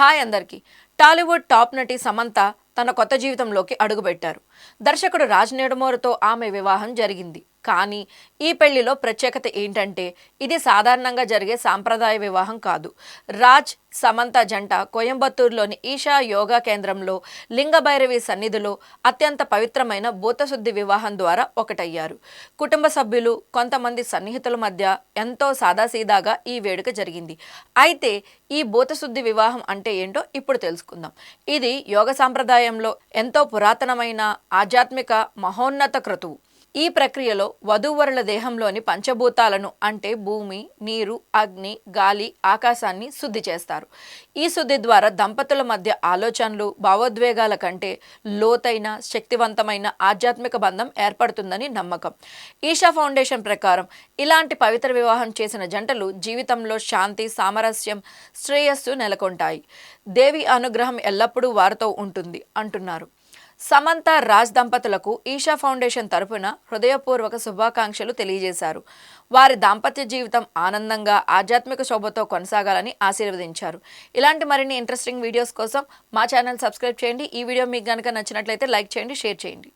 Hi అందరికీ. Tollywood top నటి సమంత తన కొత్త జీవితంలోకి అడుగుపెట్టారు. దర్శకుడు రాజ్ నేడుమోరుతో ఆమె వివాహం జరిగింది. కానీ ఈ పెళ్ళిలో ప్రత్యేకత ఏంటంటే ఇది సాధారణంగా జరిగే సాంప్రదాయ వివాహం కాదు. రాజ్ సమంత జంట కోయంబత్తూరులోని ఈషా యోగా కేంద్రంలో లింగభైరవి సన్నిధిలో అత్యంత పవిత్రమైన భూతశుద్ధి వివాహం ద్వారా ఒకటయ్యారు. కుటుంబ సభ్యులు కొంతమంది సన్నిహితుల మధ్య ఎంతో సాదాసీదాగా ఈ వేడుక జరిగింది. అయితే ఈ భూతశుద్ధి వివాహం అంటే ఏంటో ఇప్పుడు తెలుసుకుందాం. ఇది యోగ సాంప్రదాయంలో ఎంతో పురాతనమైన ఆధ్యాత్మిక మహోన్నత క్రతువు. ఈ ప్రక్రియలో వధూవరుల దేహంలోని పంచభూతాలను అంటే భూమి నీరు అగ్ని గాలి ఆకాశాన్ని శుద్ధి చేస్తారు. ఈ శుద్ధి ద్వారా దంపతుల మధ్య ఆలోచనలు భావోద్వేగాల కంటే లోతైన శక్తివంతమైన ఆధ్యాత్మిక బంధం ఏర్పడుతుందని నమ్మకం. ఈషా ఫౌండేషన్ ప్రకారం ఇలాంటి పవిత్ర వివాహం చేసిన జంటలు జీవితంలో శాంతి సామరస్యం శ్రేయస్సు నెలకొంటాయి. దేవి అనుగ్రహం ఎల్లప్పుడూ వారితో ఉంటుంది అంటున్నారు. సమంత రాజ్ దంపతులకు ఈషా ఫౌండేషన్ తరపున హృదయపూర్వక శుభాకాంక్షలు తెలియజేశారు. వారి దాంపత్య జీవితం ఆనందంగా ఆధ్యాత్మిక శోభతో కొనసాగాలని ఆశీర్వదించారు. ఇలాంటి మరిన్ని ఇంట్రెస్టింగ్ వీడియోస్ కోసం మా ఛానల్ సబ్స్క్రైబ్ చేయండి. ఈ వీడియో మీకు కనుక నచ్చినట్లయితే లైక్ చేయండి షేర్ చేయండి.